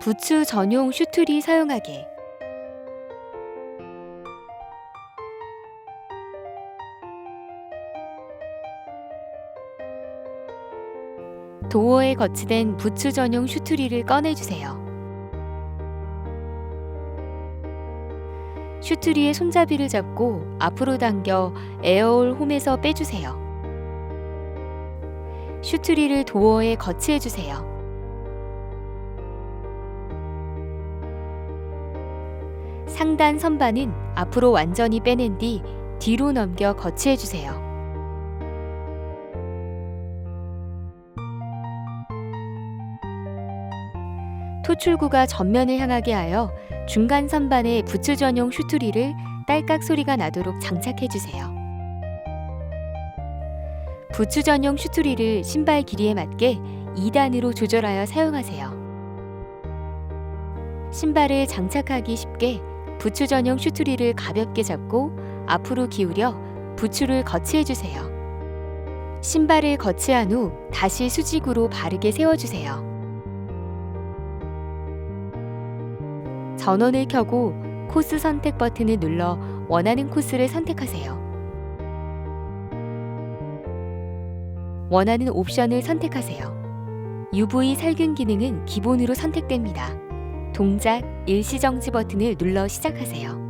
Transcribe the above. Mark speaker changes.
Speaker 1: 부츠 전용 슈트리 사용하기. 도어에 거치된 부츠 전용 슈트리를 꺼내주세요. 슈트리의 손잡이를 잡고 앞으로 당겨 에어올 홈에서 빼주세요. 슈트리를 도어에 거치해주세요. 상단 선반은 앞으로 완전히 빼낸 뒤 뒤로 넘겨 거치해 주세요. 토출구가 전면을 향하게 하여 중간 선반에 부츠 전용 슈트리를 딸깍 소리가 나도록 장착해 주세요. 부츠 전용 슈트리를 신발 길이에 맞게 2단으로 조절하여 사용하세요. 신발을 장착하기 쉽게 부츠 전용 슈트리를 가볍게 잡고 앞으로 기울여 부츠를 거치해주세요. 신발을 거치한 후 다시 수직으로 바르게 세워주세요. 전원을 켜고 코스 선택 버튼을 눌러 원하는 코스를 선택하세요. 원하는 옵션을 선택하세요. UV 살균 기능은 기본으로 선택됩니다. 동작 일시정지 버튼을 눌러 시작하세요.